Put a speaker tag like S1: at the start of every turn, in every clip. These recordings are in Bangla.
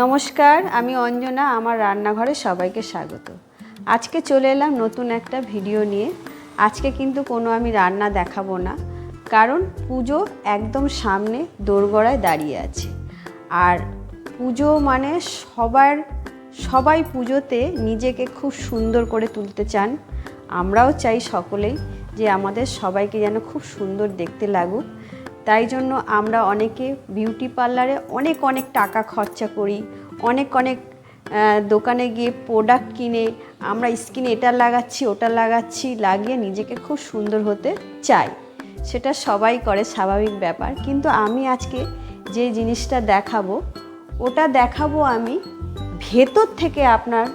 S1: নমস্কার, আমি অঞ্জনা, আমার রান্নাঘরে সবাইকে স্বাগত। আজকে চলে এলাম নতুন একটা ভিডিও নিয়ে। আজকে কিন্তু কোনো আমি রান্না দেখাবো না, কারণ পুজো একদম সামনে দোরগড়ায় দাঁড়িয়ে আছে। আর পুজো মানে সবার, সবাই পুজোতে নিজেকে খুব সুন্দর করে তুলতে চান। আমরাও চাই সকলেই যে আমাদের সবাইকে যেন খুব সুন্দর দেখতে লাগুক। তাই জন্য আমরা অনেকে বিউটি পার্লারে অনেক অনেক টাকা খরচা করি, অনেক অনেক দোকানে গিয়ে প্রোডাক্ট কিনে আমরা স্কিনে এটা লাগাচ্ছি, ওটা লাগাচ্ছি, লাগিয়ে নিজেকে খুব সুন্দর হতে চাই। সেটা সবাই করে, স্বাভাবিক ব্যাপার। কিন্তু আমি আজকে যে জিনিসটা দেখাবো, ওটা দেখাবো আমি ভেতর থেকে আপনার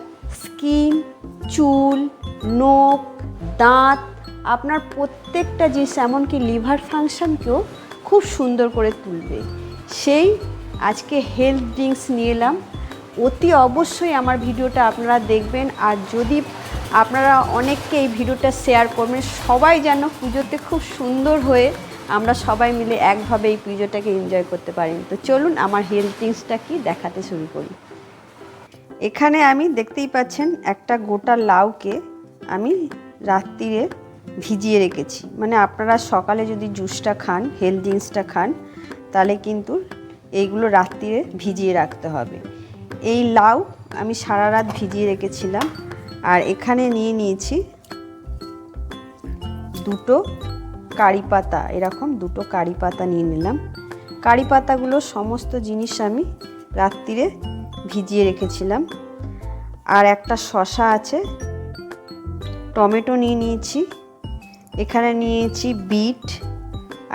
S1: স্কিন চুল, নখ, দাঁত, আপনার প্রত্যেকটা জিনিস, এমনকি লিভার ফাংশনকেও খুব সুন্দর করে তুলবে। সেই আজকে হেলথ ড্রিঙ্কস নিয়ে এলাম। অতি অবশ্যই আমার ভিডিওটা আপনারা দেখবেন। আর যদি আপনারা অনেককে এই ভিডিওটা শেয়ার করবেন, সবাই যেন পুজোতে খুব সুন্দর হয়ে আমরা সবাই মিলে একভাবে এই পুজোটাকে এনজয় করতে পারি। তো চলুন আমার হেলথ ড্রিঙ্কসটা কি দেখাতে শুরু করি। এখানে আমি দেখতেই পাচ্ছেন একটা গোটা লাউকে আমি রাত্রিরে ভিজিয়ে রেখেছি। মানে আপনারা সকালে যদি জুসটা খান হেলথ ড্রিঙ্কসটা খান, তাহলে কিন্তু এইগুলো রাত্রিরে ভিজিয়ে রাখতে হবে। এই লাউ আমি সারা রাত ভিজিয়ে রেখেছিলাম। আর এখানে নিয়ে নিয়েছি দুটো কারি পাতা। এরকম দুটো কারি পাতা নিয়ে নিলাম। কারি পাতাগুলো সমস্ত জিনিস আমি রাত্রিরে ভিজিয়ে রেখেছিলাম। আর একটা শশা আছে, টমেটো নিয়ে নিয়েছি। এখানে নিয়েছি বিট,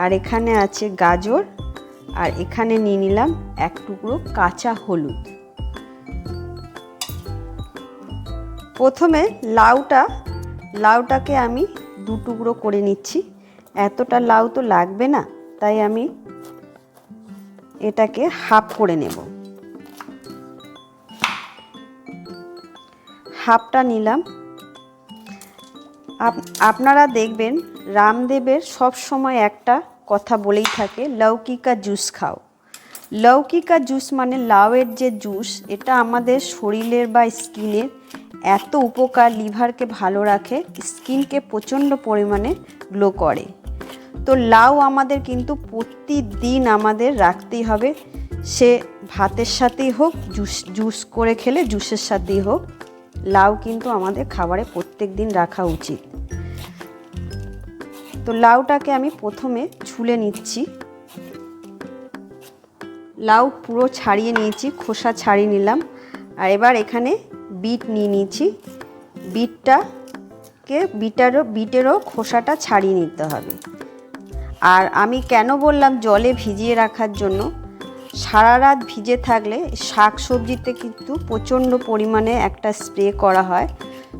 S1: আর এখানে আছে গাজর, আর এখানে নিয়ে নিলাম এক টুকরো কাঁচা হলুদ। প্রথমে লাউটা, লাউটাকে আমি দু টুকরো করে নিচ্ছি। এতটা লাউ তো লাগবে না, তাই আমি এটাকে হাফ করে নেব। হাফটা নিলাম আপনারা দেখবেন রামদেবের সব সময় একটা কথা বলেই থাকে, লৌকিকা জুস খাও। লৌকিকা জুস মানে লাউয়ের যে জুস, এটা আমাদের শরীরের বা স্কিনের এত উপকার, লিভারকে ভালো রাখে, স্কিনকে প্রচণ্ড পরিমাণে গ্লো করে। তো লাউ আমাদের কিন্তু প্রতিদিন আমাদের রাখতেই হবে। সে ভাতের সাথেই হোক, জুস জুস করে খেলে জুসের সাথেই হোক। লাউ কিন্তু আমাদের খাবারে প্রত্যেক দিন রাখা উচিত। তো লাউটাকে আমি প্রথমে ছুলে নিচ্ছি। লাউ পুরো ছাড়িয়ে নিয়েছি, খোসা ছাড়িয়ে নিলাম। আর এবার এখানে বিট নিয়ে নিয়েছি বিটটাকে বিটারও, বিটেরও খোসাটা ছাড়িয়ে নিতে হবে। আর আমি কেন বললাম জলে ভিজিয়ে রাখার জন্য? সারা রাত ভিজে থাকলে শাক সবজিতে কিন্তু প্রচণ্ড পরিমাণে একটা স্প্রে করা হয়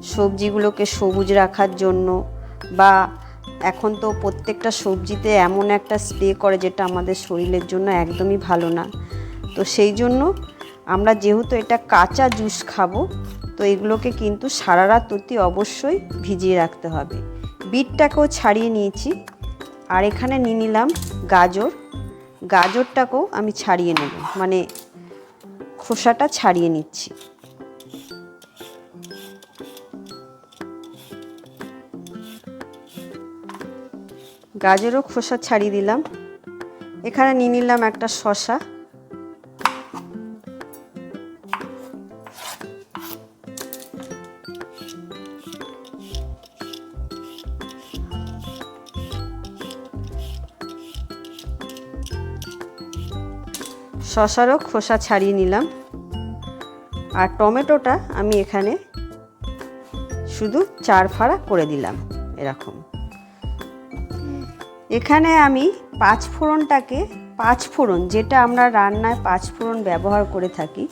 S1: সবজিগুলোকে সবুজ রাখার জন্য বা এখন তো প্রত্যেকটা সবজিতে এমন একটা স্প্রে করে যেটা আমাদের শরীরের জন্য একদমই ভালো না। তো সেই জন্য আমরা যেহেতু এটা কাঁচা জুস খাব, তো এগুলোকে কিন্তু সারা রাত অতি অবশ্যই ভিজিয়ে রাখতে হবে। বিটটাকেও ছাড়িয়ে নিয়েছি। আর এখানে নিয়ে নিলাম গাজর। গাজরটাকেও আমি ছাড়িয়ে নেব। মানে খোসাটা ছাড়িয়ে নিচ্ছি। গাজরও খোসা ছাড়িয়ে দিলাম। এখানে নিয়ে নিলাম একটা শশা শশারও খোসা ছাড়িয়ে নিলাম। আর টমেটোটা আমি এখানে শুধু চার ফাড়া করে দিলাম, এরকম। এখানে আমি পাঁচ ফোড়নটাকে, পাঁচ ফোড়ন, যেটা আমরা রান্নায় পাঁচ ফোড়ন ব্যবহার করে থাকি,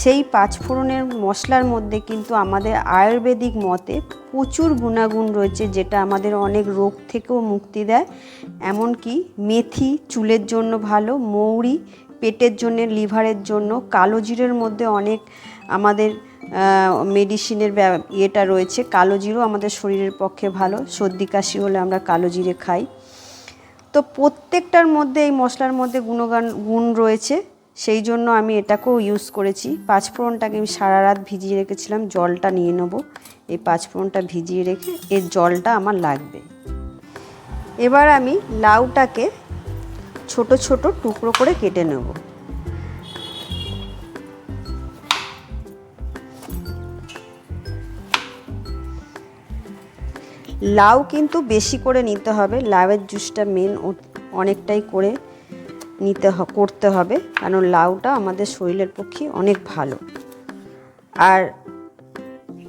S1: সেই পাঁচ ফোড়নের মশলার মধ্যে কিন্তু আমাদের আয়ুর্বেদিক মতে প্রচুর গুণাগুণ রয়েছে, যেটা আমাদের অনেক রোগ থেকেও মুক্তি দেয়। এমনকি মেথি চুলের জন্য ভালো, মৌরি পেটের জন্য, লিভারের জন্য, কালো জিরের মধ্যে অনেক আমাদের মেডিসিনের ইয়েটা রয়েছে। কালো জিরো আমাদের শরীরের পক্ষে ভালো, সর্দি, কাশি হলে আমরা কালো জিরে খাই। তো প্রত্যেকটার মধ্যে এই মশলার মধ্যে গুণগান, গুণ রয়েছে। সেই জন্য আমি এটাকেও ইউজ করেছি। পাঁচফোড়নটাকে আমি সারা রাত ভিজিয়ে রেখেছিলাম। জলটা নিয়ে নেব। এই পাঁচফোড়নটা ভিজিয়ে রেখে এর জলটা আমার লাগবে। এবার আমি লাউটাকে ছোট ছোট টুকরো করে কেটে নেব। লাউ কিন্তু বেশি করে নিতে হবে। লাউয়ের জুসটা মেন অনেকটাই করে নিতে করতে হবে। কারণ লাউটা আমাদের শরীরের পক্ষে অনেক ভালো। আর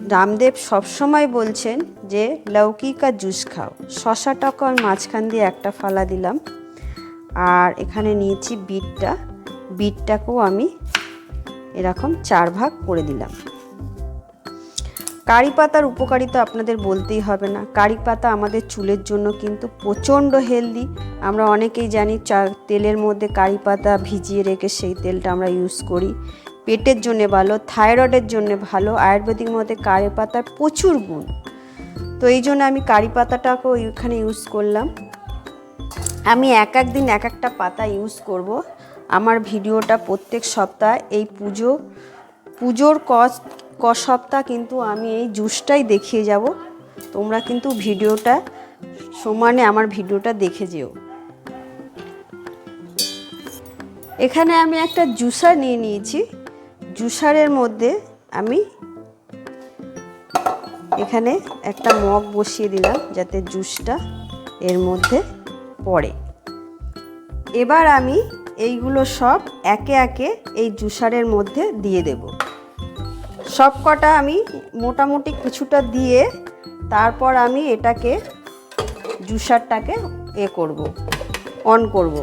S1: রামদেব সবসময় বলছেন যে, লৌকিকা জুস খাও। শশাটাকে আমি মাঝখান দিয়ে একটা ফালা দিলাম। আর এখানে নিয়েছি বিটটা। বিটটাকেও আমি এরকম চার ভাগ করে দিলাম। কারি পাতার উপকারিতা আপনাদের বলতেই হবে না। কারি পাতা আমাদের চুলের জন্য কিন্তু প্রচণ্ড হেলদি আমরা অনেকেই জানি চা, তেলের মধ্যে কারি পাতা ভিজিয়ে রেখে সেই তেলটা আমরা ইউজ করি। পেটের জন্য ভালো থাইরয়েডের জন্য ভালো, আয়ুর্বেদিক মধ্যে কারি পাতার প্রচুর গুণ। তো এই জন্য আমি কারি পাতাটাকেও এখানে ইউজ করলাম। আমি এক এক দিন এক একটা পাতা ইউজ করব। আমার ভিডিওটা প্রত্যেক সপ্তাহ এই পুজো, পুজোর কস ক সপ্তাহ কিন্তু আমি এই জুসটাই দেখিয়ে যাব। তোমরা কিন্তু ভিডিওটা সমানে আমার ভিডিওটা দেখে যেও। এখানে আমি একটা জুসার নিয়ে নিয়েছি। জুসারের মধ্যে আমি এখানে একটা মগ বসিয়ে দিলাম যাতে জুসটা এর মধ্যে পড়ে। এবার আমি এইগুলো সব একে একে এই জুসারের মধ্যে দিয়ে দেব। সব কটা আমি মোটামুটি কিছুটা দিয়ে তারপর আমি এটাকে জুসারটাকে এ করব, অন করব।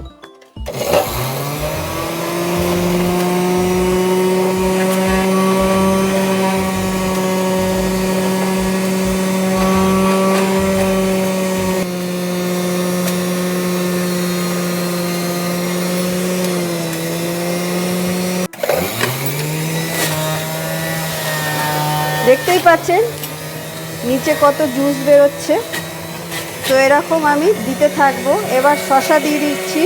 S1: দেখতেই পাচ্ছেন, নিচে কত জুস বেরোচ্ছে। তো এরকম আমি দিতে থাকব। এবার শশা দিয়ে দিচ্ছি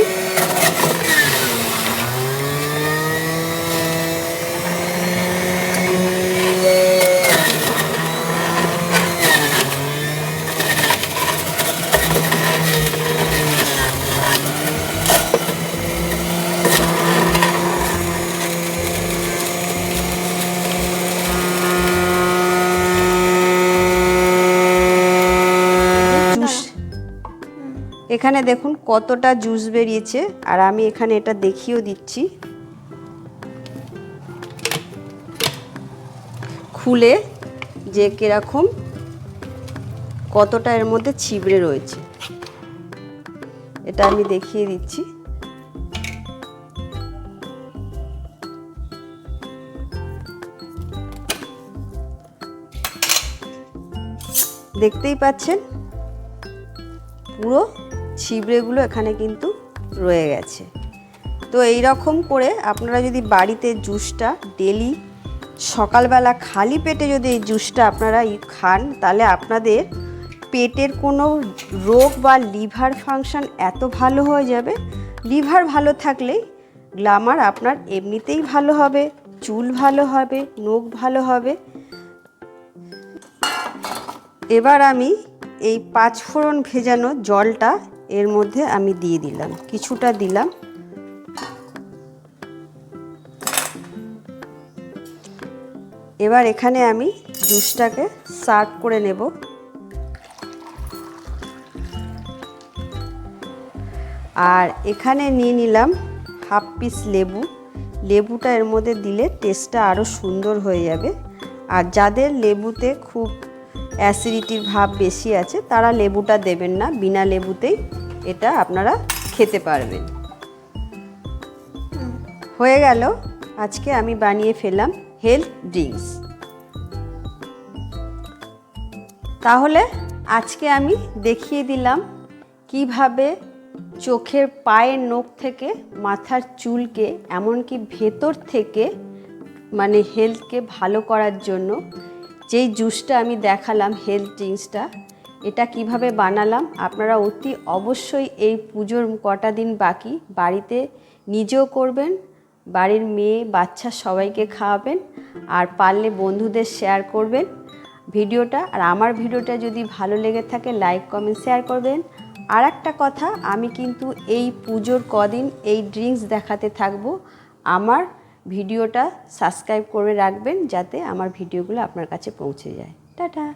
S1: জুস এখানে দেখুন কতটা জুস বেরিয়েছে, আর আমি এখানে এটা দেখিয়েও দিচ্ছি। খুলে যে কীরকম কতটা এর মধ্যে ছিবড়ে রয়েছে। এটা আমি দেখিয়ে দিচ্ছি। দেখতেই পাচ্ছেন? পুরো ছিবড়েগুলো এখানে কিন্তু রয়ে গেছে। তো এই রকম করে আপনারা যদি বাড়িতে জুসটা ডেলি সকালবেলা খালি পেটে যদি এই জুসটা আপনারা খান, তাহলে আপনাদের পেটের কোনো রোগ বা লিভার ফাংশন এত ভালো হয়ে যাবে। লিভার ভালো থাকলেই গ্লামার আপনার এমনিতেই ভালো হবে, চুল ভালো হবে, নখ ভালো হবে। এবার আমি এই পাঁচ ফোড়ন ভেজানো জলটা এর মধ্যে আমি দিয়ে দিলাম, কিছুটা দিলাম। এবার এখানে আমি জুসটাকে সার্ভ করে নেব। আর এখানে নিয়ে নিলাম হাফ পিস লেবু। লেবুটা এর মধ্যে দিলে টেস্টটা আরও সুন্দর হয়ে যাবে। আর যাদের লেবুতে খুব অ্যাসিডিটির ভাব বেশি আছে, তারা লেবুটা দেবেন না, বিনা লেবুতেই এটা আপনারা খেতে পারবেন। হয়ে গেল, আজকে আমি বানিয়ে ফেললাম হেলথ ড্রিঙ্কস। তাহলে আজকে আমি দেখিয়ে দিলাম কীভাবে চোখের পায়ের নখ থেকে মাথার চুলকে, এমনকি ভেতর থেকে মানে হেলথকে ভালো করার জন্য যেই জুসটা আমি দেখালাম হেলথ ড্রিঙ্কসটা এটা কীভাবে বানালাম, আপনারা অতি অবশ্যই এই পুজোর কটা দিন বাকি বাড়িতে নিজেও করবেন, বাড়ির মেয়ে, বাচ্চা সবাইকে খাওয়াবেন, আর পারলে বন্ধুদের শেয়ার করবেন ভিডিওটা। আর আমার ভিডিওটা যদি ভালো লেগে থাকে লাইক কমেন্ট শেয়ার করবেন। আর একটা কথা, আমি কিন্তু এই পুজোর কদিন এই ড্রিঙ্কস দেখাতে থাকব। আমার ভিডিওটা সাবস্ক্রাইব করে রাখবেন যাতে আমার ভিডিওগুলো আপনার কাছে পৌঁছে যায়। টাটা।